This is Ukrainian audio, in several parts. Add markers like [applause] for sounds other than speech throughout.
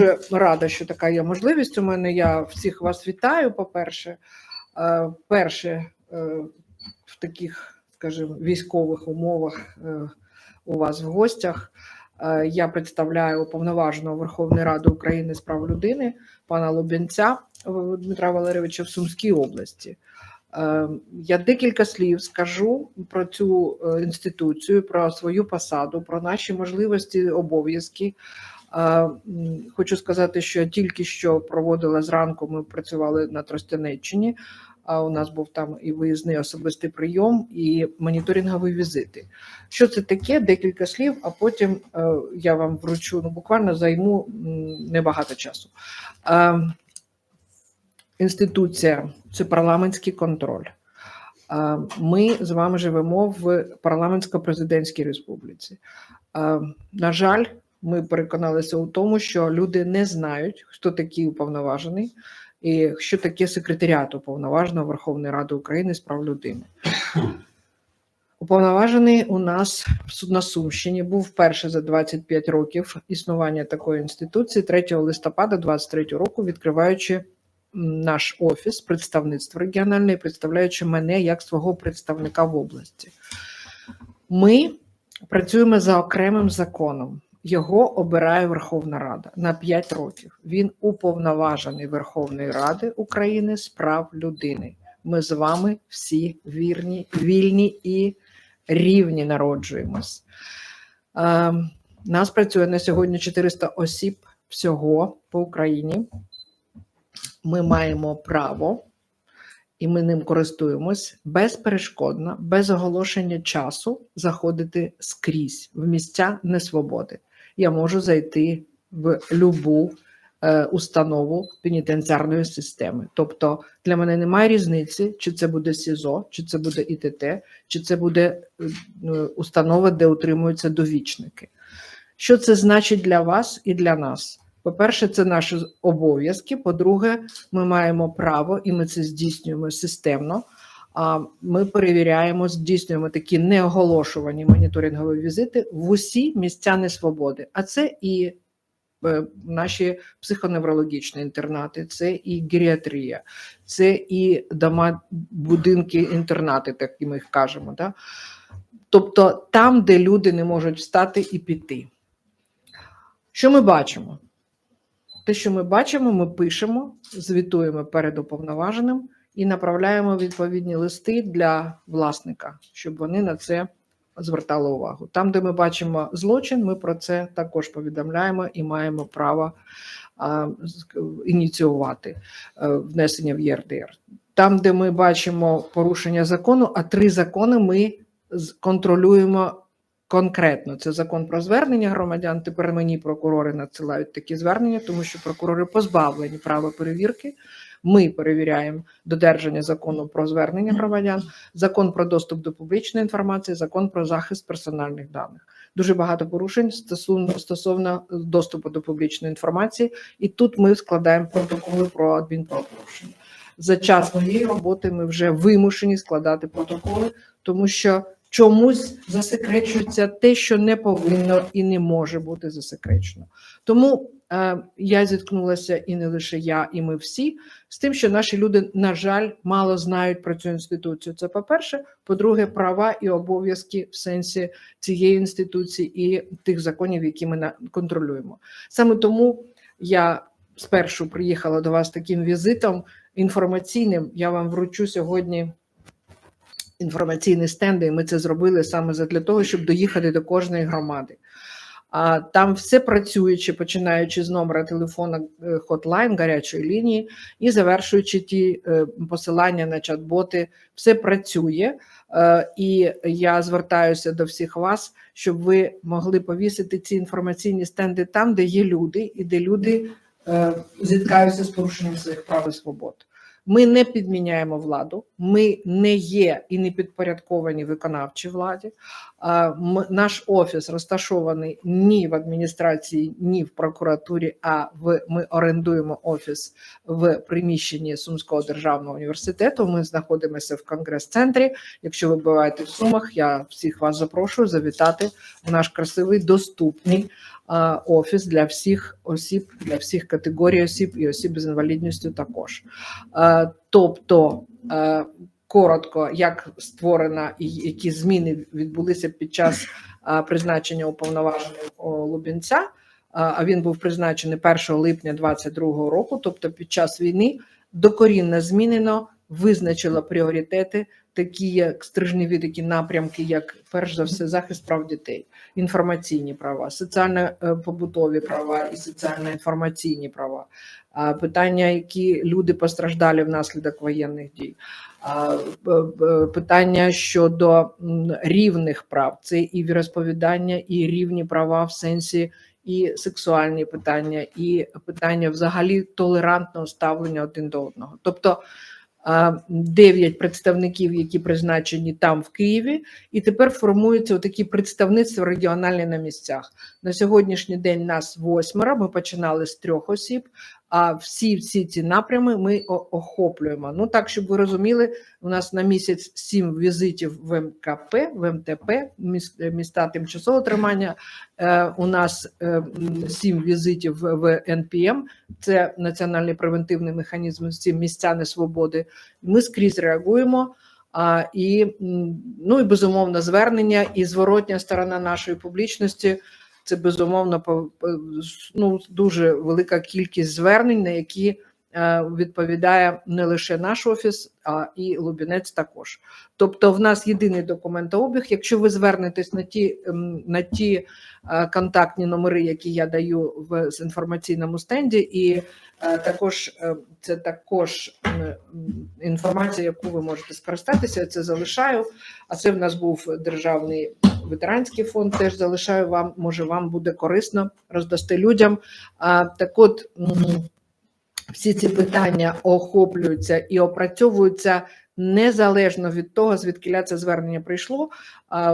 дуже рада, що така є можливість. У мене я всіх вас вітаю. По-перше, Е, перше е, в таких, скажімо, військових умовах е, у вас в гостях. Я представляю уповноваженого Верховної Ради України з прав людини пана Лубінця Дмитра Валерійовича в Сумській області. Я декілька слів скажу про цю інституцію, про свою посаду, про наші можливості, обов'язки. Хочу сказати, що тільки що проводила зранку. Ми працювали на Тростянеччині. А у нас був там і виїзний особистий прийом, і моніторингові візити. Що це таке? Декілька слів, а потім е, я вам вручу ну буквально займу небагато часу. Інституція це парламентський контроль. Ми з вами живемо в парламентсько-президентській республіці. На жаль, ми переконалися у тому, що люди не знають, хто такий уповноважений і що таке секретаріат уповноваженого Верховної Ради України з прав людини. [clears throat] Уповноважений у нас на Сумщині був вперше за 25 років існування такої інституції 3 листопада 23 року, відкриваючи наш офіс представництва регіональне, представляючи мене як свого представника в області. Ми працюємо за окремим законом. Його обирає Верховна Рада на 5 років. Він уповноважений Верховної Ради України з прав людини. Ми з вами всі вірні, вільні і рівні народжуємось. Е, нас працює на сьогодні 400 осіб всього по Україні. Ми маємо право, і ми ним користуємось безперешкодно, без оголошення часу заходити скрізь в місця несвободи. Я можу зайти в любу е, установу пенітенціарної системи. Тобто для мене немає різниці, чи це буде СІЗО, чи це буде ІТТ, чи це буде е, ну, установа, де утримуються довічники. Що це значить для вас і для нас? По-перше, це наші обов'язки. По-друге, ми маємо право, і ми це здійснюємо системно. Ми перевіряємо, здійснюємо такі неоголошувані моніторингові візити в усі місця несвободи. А це і е, наші психоневрологічні інтернати, це і геріатрія, це і дома, будинки, інтернати, так і ми їх кажемо. Да? Тобто там, де люди не можуть встати і піти. Що ми бачимо? Те, що ми бачимо, ми пишемо, звітуємо перед уповноваженим і направляємо відповідні листи для власника, щоб вони на це звертали увагу. Там, де ми бачимо злочин, ми про це також повідомляємо і маємо право а, ініціювати е, внесення в ЄРДР. Там, де ми бачимо порушення закону, а три закони ми контролюємо конкретно. Це закон про звернення громадян. Тепер мені прокурори надсилають такі звернення, тому що прокурори позбавлені права перевірки. Ми перевіряємо додержання закону про звернення громадян, закон про доступ до публічної інформації, закон про захист персональних даних. Дуже багато порушень стосовно доступу до публічної інформації, і тут ми складаємо протоколи про адмінправопорушення. За час моєї роботи ми вже вимушені складати протоколи, тому що чомусь засекречується те, що не повинно і не може бути засекречено. Тому е, я зіткнулася і не лише я, і ми всі з тим, що наші люди, на жаль, мало знають про цю інституцію. Це по-перше. По-друге, права і обов'язки в сенсі цієї інституції і тих законів, які ми контролюємо. Саме тому я спершу приїхала до вас таким візитом інформаційним. Я вам вручу сьогодні інформаційні стенди, і ми це зробили саме для того, щоб доїхати до кожної громади. А там все працюючи, починаючи з номера телефона е, хотлайн гарячої лінії і завершуючи ті е, посилання на чат-боти, все працює. Е, І я звертаюся до всіх вас, щоб ви могли повісити ці інформаційні стенди там, де є люди, і де люди зіткаються з порушенням своїх прав і свобод. Ми не підміняємо владу, ми не є і не підпорядковані виконавчій владі. Наш офіс розташований ні в адміністрації, ні в прокуратурі. А в ми орендуємо офіс в приміщенні Сумського державного університету. Ми знаходимося в конгрес-центрі. Якщо ви буваєте в Сумах, я всіх вас запрошую завітати в наш красивий доступний офіс для всіх осіб, для всіх категорій осіб і осіб з інвалідністю також. Тобто, коротко, як створена і які зміни відбулися під час призначення уповноваженого Лубінця. А він був призначений 1 липня 2022 року, тобто під час війни, докорінно змінено, визначило пріоритети, такі як стрижневі такі напрямки, як перш за все захист прав дітей, інформаційні права, соціально-побутові права і соціально-інформаційні права, питання, які люди постраждалі внаслідок воєнних дій. Питання щодо рівних прав це і віросповідання, і рівні права в сенсі і сексуальні питання, і питання взагалі толерантного ставлення один до одного. Тобто дев'ять представників, які призначені там в Києві, і тепер формуються такі представництва регіональні на місцях. На сьогоднішній день нас восьмеро. Ми починали з трьох осіб. А всі всі ці напрями ми охоплюємо. Ну так, щоб ви розуміли, у нас на місяць сім візитів в МКП, в МТП, міста тимчасового тримання. Е, У нас е, сім візитів в- НПМ, це національний превентивний механізм ці місця несвободи. Ми скрізь реагуємо. А, і, ну, і безумовно звернення, і зворотня сторона нашої публічності це безумовно ну, дуже велика кількість звернень, на які е, відповідає не лише наш офіс, а і Лубінець також. Тобто, в нас єдиний документообіг. Якщо ви звернетесь на ті ем, на ті е, контактні номери, які я даю в інформаційному стенді, і е, також це також інформація, яку ви можете скористатися. Я це залишаю. А це в нас був державний ветеранський фонд. Теж залишаю вам. Може, вам буде корисно роздасти людям. А так, от всі ці питання охоплюються і опрацьовуються незалежно від того, звідки це звернення прийшло.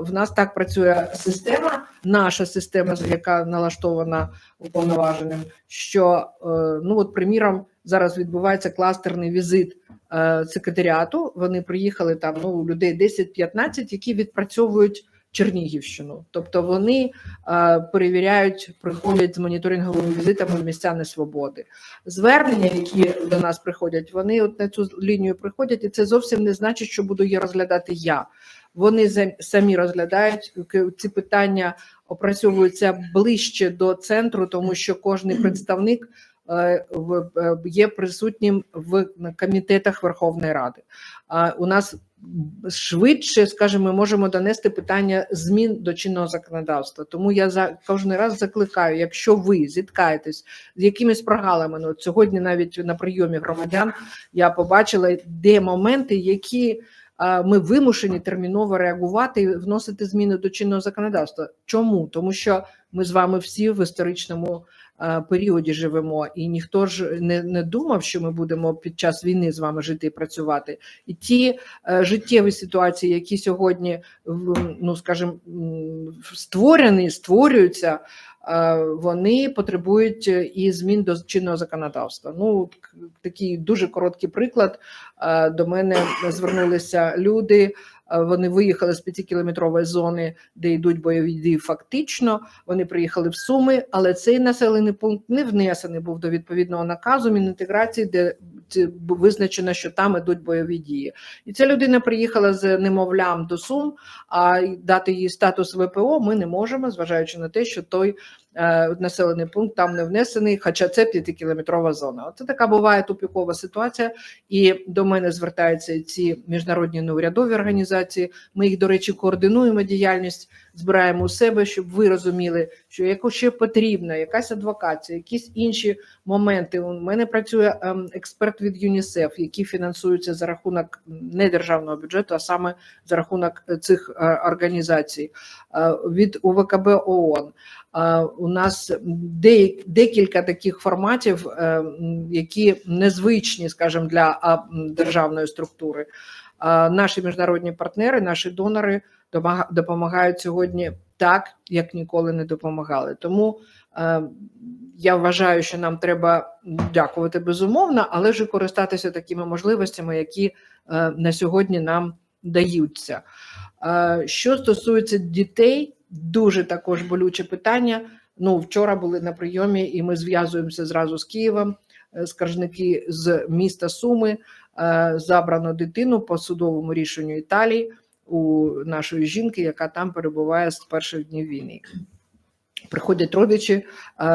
В нас так працює система, наша система, яка налаштована уповноваженим. Що е, ну от, приміром, зараз відбувається кластерний візит е, секретаріату. Вони приїхали там ну людей 10-15, які відпрацьовують. Чернігівщину, тобто вони е, перевіряють, приходять з моніторинговими візитами в місця несвободи. Звернення, які до нас приходять, вони от на цю лінію приходять, і це зовсім не значить, що буду її розглядати я. Вони самі розглядають ці питання, опрацьовуються ближче до центру, тому що кожний представник е, е, є присутнім в комітетах Верховної Ради. У нас швидше, скажімо, ми можемо донести питання змін до чинного законодавства. Тому я за кожен раз закликаю, якщо ви зіткаєтесь з якимись прогалами, ну от сьогодні навіть на прийомі громадян я побачила, де моменти, які ми вимушені терміново реагувати і вносити зміни до чинного законодавства. Чому? Тому що ми з вами всі в історичному періоді живемо, і ніхто ж не, не думав, що ми будемо під час війни з вами жити і працювати. І ті е, життєві ситуації, які сьогодні ну скажімо, створені, створюються, е, вони потребують е, і змін до чинного законодавства. Ну такий дуже короткий приклад. Е, До мене звернулися люди. Е, Вони виїхали з п'ятикілометрової зони, де йдуть бойові дії. Фактично, вони приїхали в Суми, але цей населений пункт не внесений був до відповідного наказу Мінінтеграції, де визначено, що там ідуть бойові дії. І ця людина приїхала з немовлям до Сум, а дати їй статус ВПО ми не можемо, зважаючи на те, що той населений пункт там не внесений, хоча це п'ятикілометрова зона. Оце така буває тупікова ситуація. І до мене звертаються ці міжнародні неурядові організації. Ми їх, до речі, координуємо діяльність, збираємо у себе, щоб ви розуміли, що якщо потрібна якась адвокація, якісь інші моменти. У мене працює ем, експерт від ЮНІСЕФ, який фінансується за рахунок не державного бюджету, а саме за рахунок е, цих е, організацій Е, від УВКБ ООН. У нас декілька таких форматів, е, які незвичні, скажімо, для державної структури. Наші міжнародні партнери, наші донори допомагають сьогодні так, як ніколи не допомагали. Тому е, я вважаю, що нам треба дякувати безумовно, але ж і користатися такими можливостями, які е, на сьогодні нам даються. Що стосується дітей, дуже також болюче питання. Ну, вчора були на прийомі, і ми зв'язуємося зразу з Києвом. Е, Скаржники з міста Суми е, забрано дитину по судовому рішенню Італії у нашої жінки, яка там перебуває з перших днів війни. Приходять родичі е,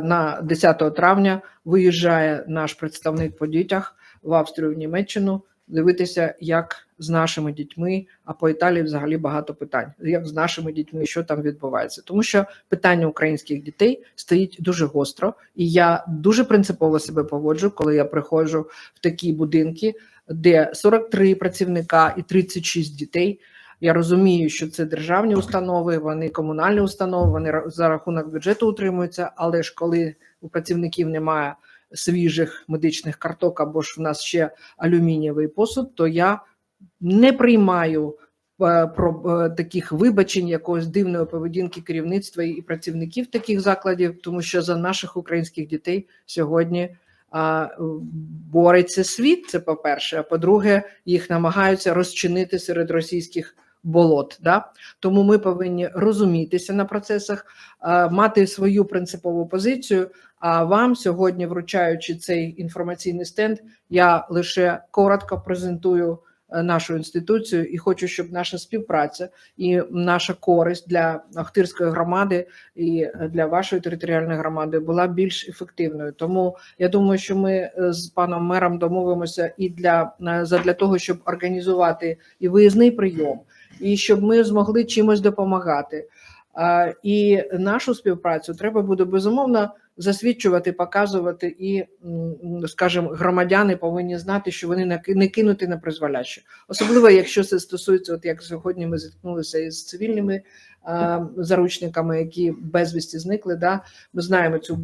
на 10 травня. Виїжджає наш представник по дітях в Австрію, в Німеччину. Дивитися, як з нашими дітьми, а по Італії взагалі багато питань, як з нашими дітьми, що там відбувається, тому що питання українських дітей стоїть дуже гостро, і я дуже принципово себе поводжу, коли я приходжу в такі будинки, де 43 працівника і 36 дітей. Я розумію, що це державні установи, вони комунальні установи, вони за рахунок бюджету утримуються. Але ж коли у працівників немає свіжих медичних карток або ж в нас ще алюмінієвий посуд, то я не приймаю е, про е, таких вибачень, якогось дивної поведінки керівництва і працівників таких закладів, тому що за наших українських дітей сьогодні бореться світ. Це по-перше. А по-друге, їх намагаються розчинити серед російських болот. Да? Тому ми повинні розумітися на процесах, мати свою принципову позицію. А вам сьогодні, вручаючи цей інформаційний стенд, я лише коротко презентую нашу інституцію і хочу, щоб наша співпраця і наша користь для Охтирської громади і для вашої територіальної громади була більш ефективною. Тому я думаю, що ми е, з паном мером домовимося і для е, задля того, щоб організувати і виїзний прийом, і щоб ми змогли чимось допомагати. І нашу співпрацю треба буде безумовно засвідчувати, показувати, і, скажімо, громадяни повинні знати, що вони не кинуті на призволяще. Особливо, якщо це стосується, от як сьогодні ми зіткнулися із цивільними заручниками, які безвісті зникли. Да? Ми знаємо цю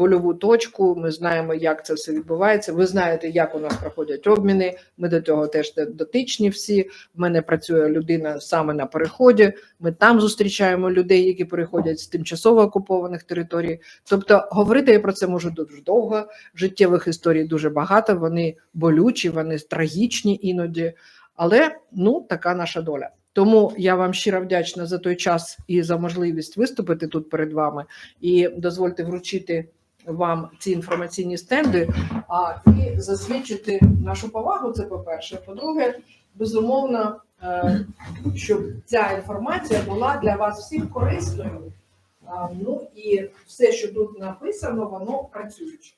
больову точку, ми знаємо, як це все відбувається. Ви знаєте, як у нас проходять обміни. Ми до цього теж дотичні всі. В мене працює людина саме на переході. Ми там зустрічаємо людей, які переходять з тимчасово окупованих територій. Тобто, говорити я про це можу дуже довго. Життєвих історій дуже багато. Вони болючі, вони трагічні іноді. Але ну така наша доля. Тому я вам щиро вдячна за той час і за можливість виступити тут перед вами. І дозвольте вручити вам ці інформаційні стенди, а і засвідчити нашу повагу. Це по-перше. По-друге, безумовно, е, щоб ця інформація була для вас всіх корисною. Ну і все, що тут написано, воно працююче.